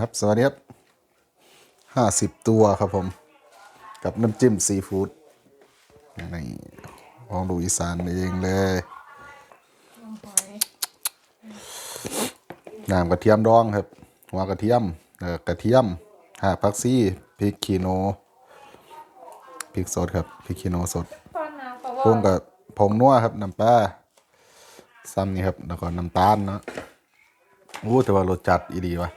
ครับสวัสดีครับห้าสิบตัวครับผม กับน้ำจิ้มซีฟู้ดนี่ของดูอีสานเองเลย น้ำกระเทียมดองครับ หัวกระเทียมเอ่อกระเทียมหากผักซี่พริกขี้โนพริกสดครับพริกขี้โนสดตอนน้ำปะปรุงว่ากับผงนัวครับน้ำปลาซ้ำนี่ครับแล้วก็น้ำตาลเนาะอู้แต่ว่ารสจัดอีดีวะ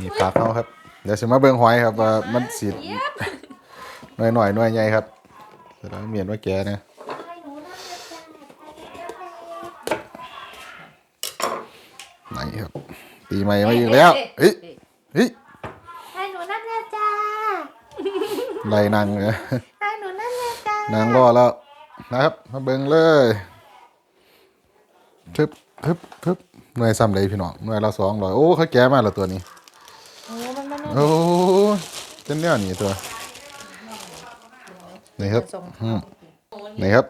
นี่ปลาเข้าครับ เดี๋ยวสิมาเบิ่งหอยครับว่ามันสีหน่อยหน่อยๆหน่วยใหญ่ครับเสร็จแล้วเมียนว่าแกเนี่ยไหนครับปีใหม่มาอีกแล้วเฮ้ยเฮ้ยให้หนูนั่นเลยจ้าไรนางเนี่ยให้หนูนั่นเลยจ้านางรอแล้วนะครับ มาเบิ่งเลยทึบทึบทึบหน่วยซ้ำเลยพี่น้องหน่วยละสองร้อยโอ้เขาแก่มากแล้วตัวนี้โอ้มันมัน โอ้เป็นแนวนี้ตัวนี่ครับอืมนี่ครับ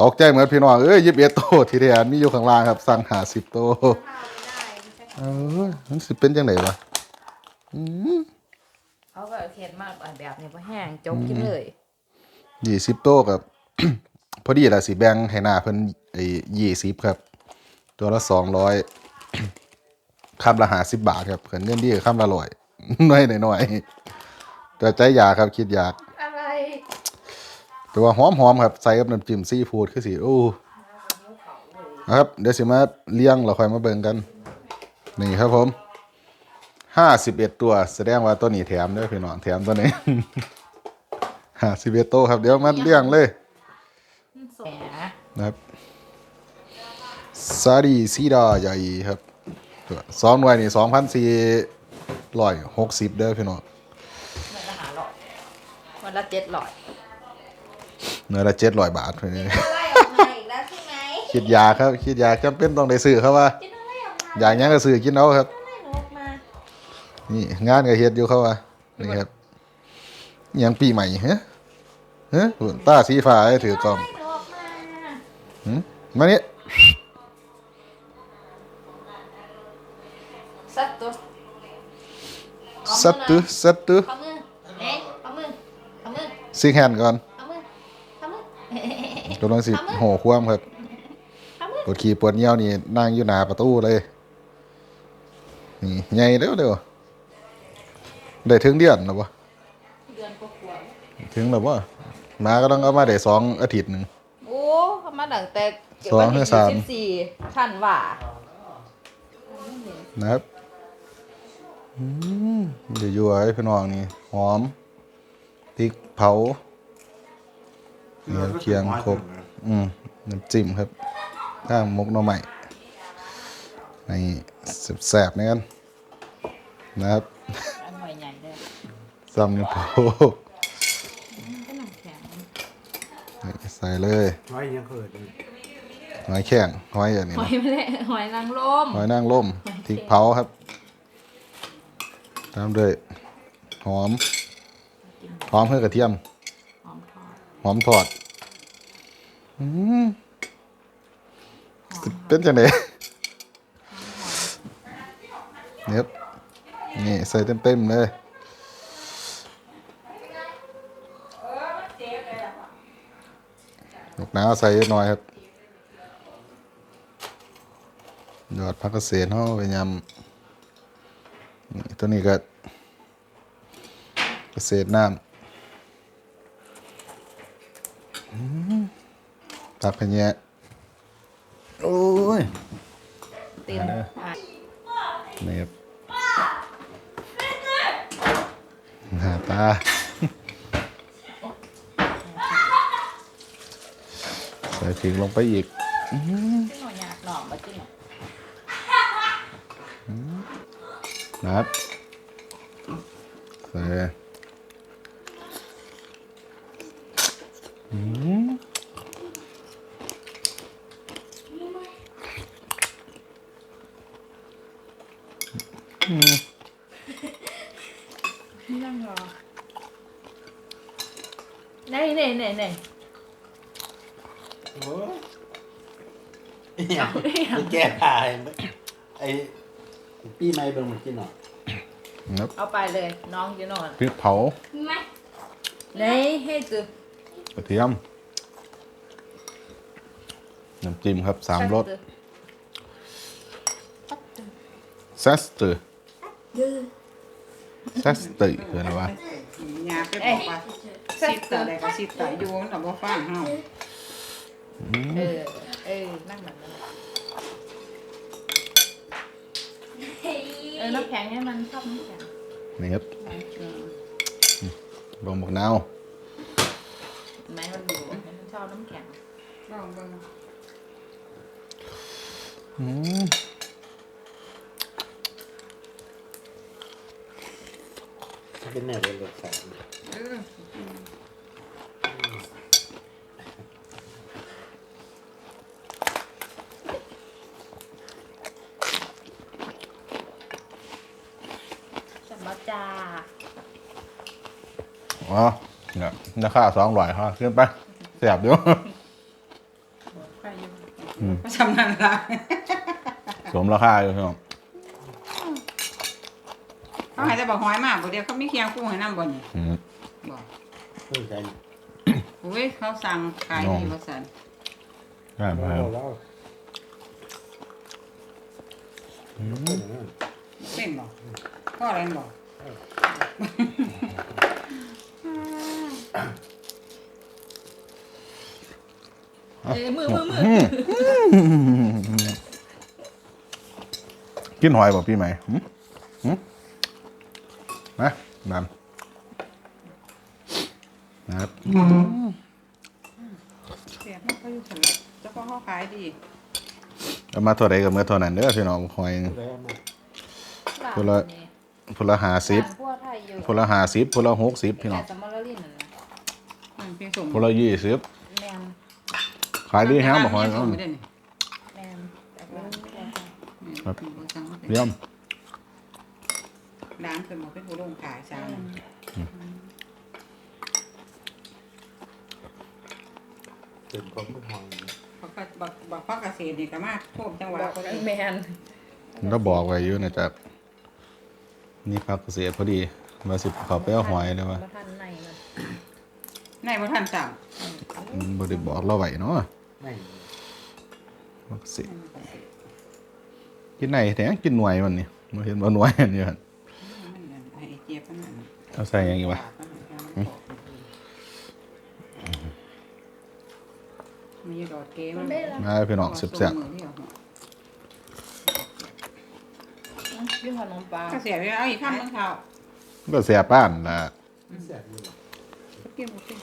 ตกใจเหมือนพี่น้องเอ้ยยิบเอ็ดโตวที่แท้มีอยู่ข้างล่างครับ สั่งหาสิบโตวเออมันสิเป็นจังไดวะเขาก็เขียนมากแบบนี้พอแห้งจบกินเลย ยี่สิบโตวกับ พอดีละสิแบ่งให้หน้าเพิ่นไอ้ยี่สิบครับ ตัวละสองร้อยคำละหาสิบบาทครับเขินเงินดีกับคำละร้อย น้อยหน่อยๆแต่ใจอยากครับคิดอยาก อะไรแต่ว่าหอมหอมๆครับใส่กับน้ำจิ้มซีฟู้ดคือสิโอ้นะครับ เดี๋ยวสิมาเลี้ยงเราค่อยมาเบิ่งกัน นี่ครับผมห้าสิบเอ็ดตัว แสดงว่าตัวนี้แถมเด้อพี่น้องแถมตัวนี้ ห้าสิบเอ็ดตัวครับ เดี๋ยวมาเลี้ยงเลยแหมนะครับซาดีซีดาใหญ่ครับ ตัวสองหน่วยนี่สองพันสี่ ร้อยหกสิบเด้อพี่น้องมันละหาหลอดวันละเจ็ดหลอดเนื้อละเจ็ดร้อยบาทเลยอะไรออกมาอีกแล้วใช่ไหมคิดยาครับคิดยาจำเป็นต้องได้ซื้อครับว่า กินอะไรออกมาอยากหยังก็ซื้อกินเอาครับ ไม่หนูออกมานี่งานก็เฮ็ดอยู่เขาว่านี่ครับอิหยังปีใหม่ฮะฮะหุ่นตาสีฟ้าให้ถือกล้องไม่หนูออกมาหึมานี่สัตว์ตัว สัตตุสัตตุเอามือเอ๊ะเอามือเอามือซิกแฮนด์ก่อนเอามือเอามือกำลังสิโหความครับเอามือปวดขี้ปวดเยี่ยวนี่นั่งอยู่หน้าประตูเลยนี่ใหญ่เร็วเร็วได้ถึงเดือนแล้วบ่เดือนกว่าๆถึงแล้วบ่มาก็ต้องเอามาได้สองอาทิตย์หนึงโอ้เขามาตั้งแต่เก็บสองวันให้ที่สามสิบสี่ท่านว่านะครับอืม เดี๋ยวอยู่ไอ้พี่น้องนี่หอมพริกเผาเนี่ยเคียงครบอืมน้ำจิ้มครับข้างมกหน่อใหม่ในแสบๆนี่กันนะครับอันหน่วยใหญ่เลยซ้ำนิ้วโป้งก็หนังแข็งนี่ใส่เลยน้อยยังเขินหอยแข็งหอยอันนี้หอนะยไม่ได้หอยนางรมหอยนางรมพริกเผาครับ ตามด้วยหอม หอมเพื่อกระเทียม หอมทอดหอมทอดอืมสิเป็นจังไดเนี่ยครับนี่ใส่เต็มๆเลยลูกน้าวใส่เยอะหน่อยครับ ยอดพักเกษตรเขาไปยำนี่ ตัวนี้ก็เกษตรน้ำอืมผักพะแยะโอ้ยเต็มอะนี่ครับหน้าตาใส่พริกลงไปอีกที่หน่อยอยากหน่อมากินหน่อยนะครับ ใส่อืมนี่นั่งรอไหนไหนไหนไหนโอ้ยอ ย่างไอ้แก้ตายไอ้ปีใหม่เบิ่งมันกินเนาะครับเอาไปเลยน้องอยู่โนอนพริกเผาไหมไหนให้ตือกระเทียมน้ำจิ้มครับสามรสเซสเตอร์เซสเตอร์คืออะไรวะยาไปบอกว่าซิดต่อใดก็ซิดต่ออยู่มันก็บ่ฟังเฮาเออเออนั่งแบบนั้นเออน้ำแข็งให้มันชอบน้ำแข็งนี่ครับบงบักนาวแม้มันดูมันชอบน้ำแข็งลองเบิ่งอืมเป็นแนวเรียนรถแสงเออ จับมาจ้า อ๋อเนี่ยราคาสองร้อยฮะขึ้นไปแสบเดียวใครอยู่ก็ชำนาญละสมราคาอยู่พี่น้องเขาให้แต่บอกหอยมาบ่เดียวเขามีเคียงกุ้งให้นำบ่นี่อืมบ่เพื่อนกันอุ้ยเขาสั่งขายนี่ว่าซั่นได้ไหมเราครับแล้วเป็นบ่ก็อะไรบ่ เอ้ยมือมือมือกินหอยบอกพี่ไหมหืมหืมนะนำนะครับ เสียบมันก็อยู่ซั่นเจ้าของเขาขายดีเอามาเท่าไรกับเมื่อเท่านั้นเด้อพี่น้องหอยแล้วมาคนละพลหาสิบพวกไทยอยู่พลหาสิบพลหกสิบพี่น้องแต่สมอลลินนั่นนะมันเพียงสมพลยี่สิบแมน ขายดีแฮงบอกหอยสเนาะมไม่ได้นี่แมนแต่ว่าครับบ่สั่งมาเป็นเยี่ยมร้านเพิ่นบ่เป็นผู้ลงขายสั่งเป็นความมืดหอยเขาก็บักบักฟักเกษตรนี่ก็มาท่วมจังหวัดก็ได้แมนก็บอกไว้อยู่นะจ๊ะนี่พักเกษตรพอดีมาสิเขาไปเอาหอยเลยว่ามาทันในมันในบ่ทันสั่งบริบอกเราไว้เนาะ ไม่พักเกษตรกินไหนแต่กินหน่วยมันนี่มาเห็นว่าหน่วยอันนี้ครับมันนั่นไอ้เจี๊ยบมันนั่นเอาใส่อยังอีกวะมีดอดเกมันมาพี่น้องสิบแซ่บยื่ขนมปังก็เสียไปเอาอีกคำนึงเขาก็เสียป้านละแสบอยู่หรอกินบ่กิน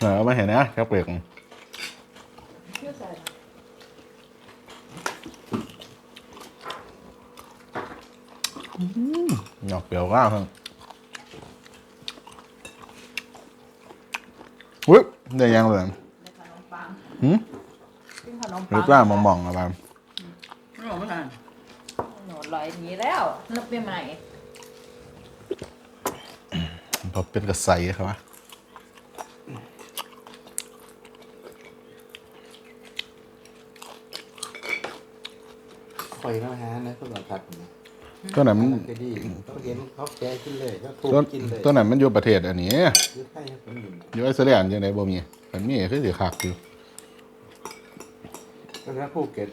เออเอามาเห็ นนะครับเปลือกเชื่อใส่หยอกเปรี้ยวก้าวครับอุ้ยได้ยังเลยในขนมปังหืมกินขนมหปัรืงอว่ามองมองๆอะไรไม่รู้ว่าทันหนูลอยหนีแล้วนับไปใหม่พอเป็นกระใสครับวะ ค อยน้ำฮะนะต้องผัดนะตัวไหนมันจะดีเขาเห็นเขาแกกินเลยเขาทุบตัวกินเลยตัวไหนมันอยู่ประเทศอันนี้ยืดให้ผมอยู่อยู่ไอซ์แลนด์ยังไงบ่มีมันมีคือสิคักอยู่ก็ถ้าภูเก็ต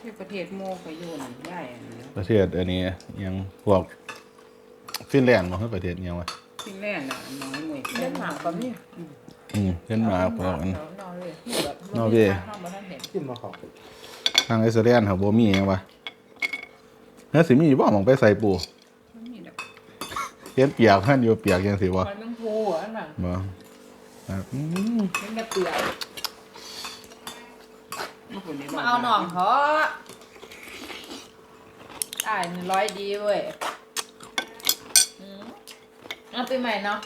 ที่ประเทศโมก็อยู่นั่นได้อันนี้ประเทศอันนี้ยังพวกฟินแลนด์บ่คือประเทศยังวะที่แรกน่ะน้อยหน่วยเล่นหมากก็มีอืมเห็นมาพวกอันนอนเลยแบบนอร์เวย์ข้าวมาท่านเห็นขึ้นมาของทางไอซ์แลนด์เขาบ่มียังวะเฮ้ยสิมีบ่หมองไปใส่ปูมันมีดอกเห็นเปียกมันอยู่เปียกยังสิบ่มันเป็นภูอะอันนั้นบ่ครับอืมเป็นกระเปื่อยมันคนนี้มาเอาหน่องเขาอ่านร้อยดีเว้ยอืมเอาไปใหม่เนาะ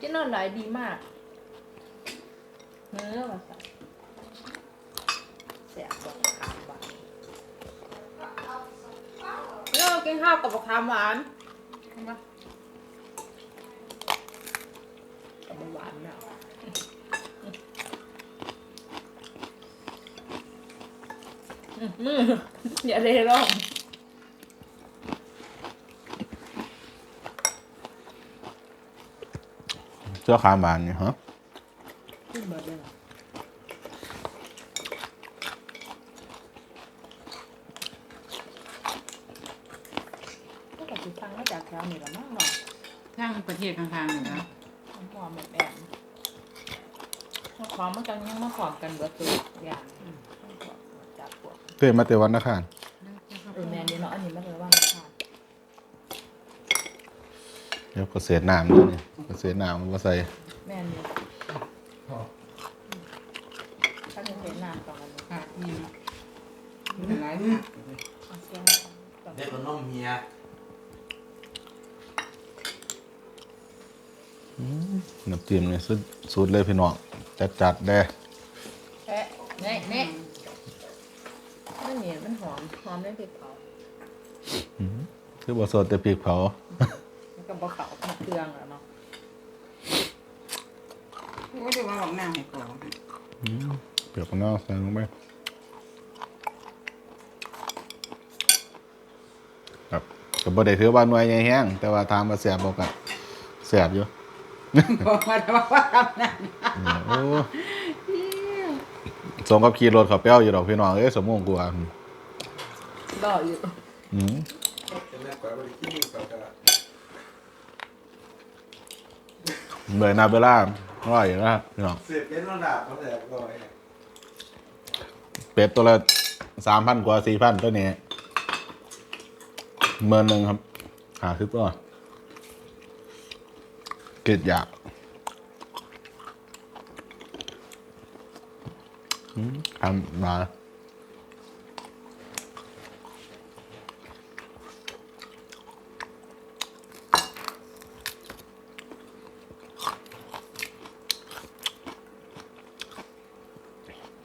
กินนอนหลายดีมาก เนื้อว่าสัตว์แสบบอกขามหวานเนื้อกินข้าวกับบอกขามหวานเห็นปะกับหวานเนาะอืมมืออย่าเลยร้องเสื้อขาหวานนี่ฮะ ขึ้นมาเลยเหรอก็แต่ คือฟังมาจากแถวนี้ละมั้งเนาะทางประเทศข้างๆนี่นะมันหอมแบบแอบมาขอมันกันยังมาขอกันเบิดตัวอย่างจากพวกเต้มาแต่วันนะคารเออแมนนี่เนาะอันนี้มันเลยว่าราคาเดี๋ยวก็เศษน้ำด้วยนี่ก็เศษน้ำมันมาใส่แม่นนี่ถ้าเป็นเห็นนานตอนนั้นค่ะนี่เนาะมีหลายผักเลยเอาเสียงแบบเด็กมันนมเฮีย น้ำจิ้มนี่สุดสุดเลยพี่น้องจัดจัดเด้แอะเน่เน่มันเหนียวมันหอม หอมด้วยพริกเผาคือบ่สดแต่พริกเผามันก็บะเขาผักเครื่องแล้วเนาะก็จะว่าบอกน้ำให้ก่อนเปลือกมะนาวใส่ลงไปครับก็บ่ได้ถือว่าหน่วยใหญ่แห้งแต่ว่าถามว่าแซ่บบ่ก็แซ่บอยู่ บอกมาแต่ว่าว่าทำนั่นอืมโอ้สมกับขี่รถเขาเปรี้ยวอยู่ดอกพี่น้องเอ้ยสมมุติกูว่ารออยู่อืมเป็นแม่กว่าบริขี้กว่าก็เบื่อนาเบล่าอร่อยอยู่นะพี่น้องเสียเป็นระดับเขาแต่ก็ไอ้เป็ดตัวละสามพันกว่าสี่พันตัวนี้เมื่อหนึ่งครับหาซื้อตัว เกิดอยากอืมทำมา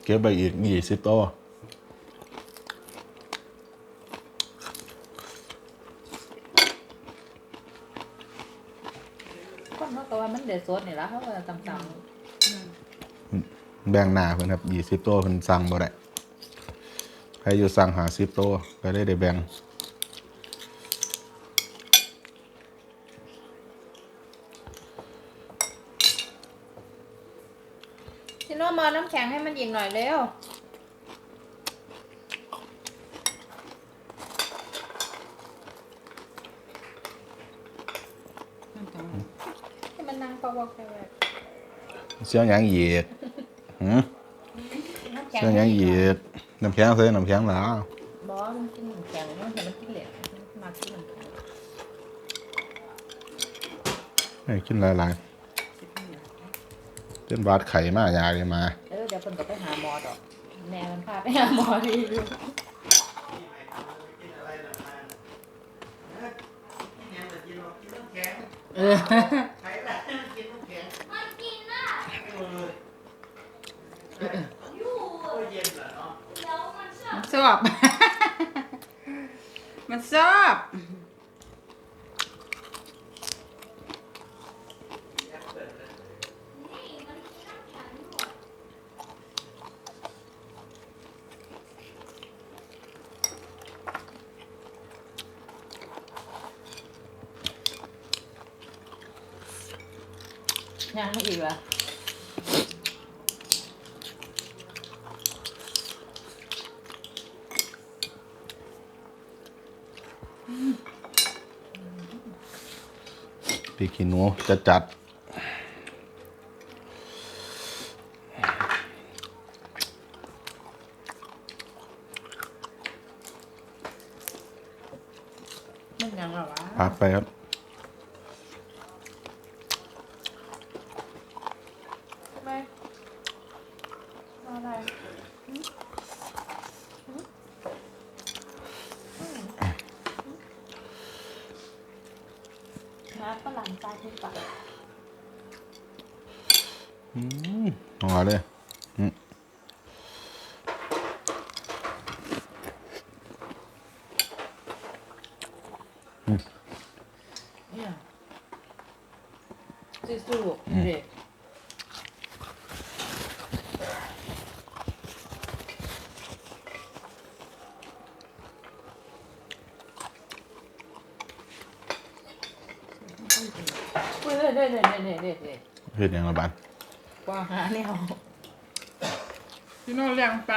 เก็บไปอีกยี่สิบตัว คนเขาก็ว่ามันเดือดสดนี่ละเขาก็ตำแบ่งหน้าเพิ่นครับยี่สิบตัวเพิ่นสั่งบ่ได้ใครอยู่สั่งหาสิบตัวก็ได้ได้แบ่งๆพี่โน้มาน้ำแข็งให้มันอีกหน่อยเร็ว นั่นแต่ว่า ให้มันนั่งปอกๆไปเลย เสียงหยังอีกหืมน้ำแข็งเสียงหยังอีกน้ำแข็งใส่น้ำแข็งแล้วบอสมันกินน้ำแข็งมันเห็นมันกินเหลวมันมากินน้ำแข็งให้กินหลายๆเส้นบาดไข่มายาเลยมาเออเดี๋ยวคนก็ไปหาหมอดอกแม่มันพาไปหาหมอดีอยู่เออ ใครแบบกินน้ำแข็ง มันชอบ มันชอบยังไม่อีกเหรอ พี่ขี้หนูจะจัด มันยังเหรอวะ พักไปครับ ทำไมเอาอะไรหืมหืมอืมฮะาฝ รั่งตายทุกปากอืมอร่อยเลยอืม เนี่ยสู้ๆเด็ก เฮ้ยเด็ดเด็ดเด็ดเด็ดเด็ดเด็ดเฮ็ดหยังละบานว่าหาแนวพี่โน่เลี้ยงไป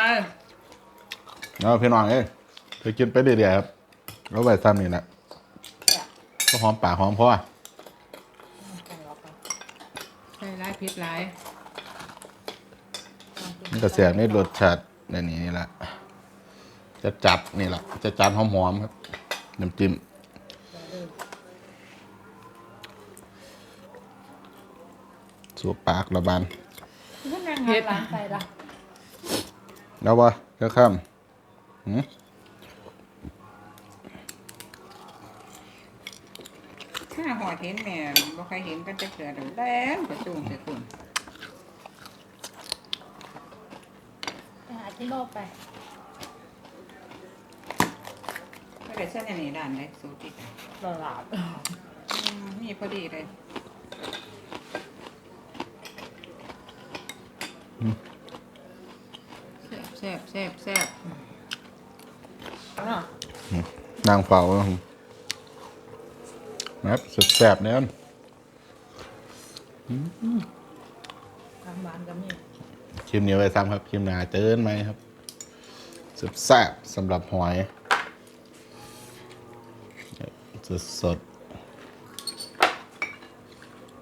เอาพี่น้องเอ้ยเคยกินไปเรื่อยๆครับแล้วไปซ้ำนี่แหละก็หอมปากหอมคอใส่ร้ายพิษร้ายมันก็แสบในรสชาติในนี้นี่แหละจะจัดนี่แหละจะจัดหอมๆครับน้ำจิ้ม สูบปากละบานเฮ็ดล้างไปละแล้ววะเจ้าข้ามหืมถ้าหอดเห็นแม่บ่ใครเห็นกันจะเกิดแล้งกระจุงจะคุณไปหาที่โลกไปก็ได้เส้นอันนี้ด้านเลยสูติตลาดอืมนี่พอดีเลย แซ่บแซ่บแซ่บเนาะนางเฝ้าครับผมนะครับสุดแสบเนี่ยทางบ้านก็มีคลิปนี้ไว้ซ้ำครับคลิปหน้าเจอกันไหมครับ สุดแซ่บสำหรับหอยสดสดๆ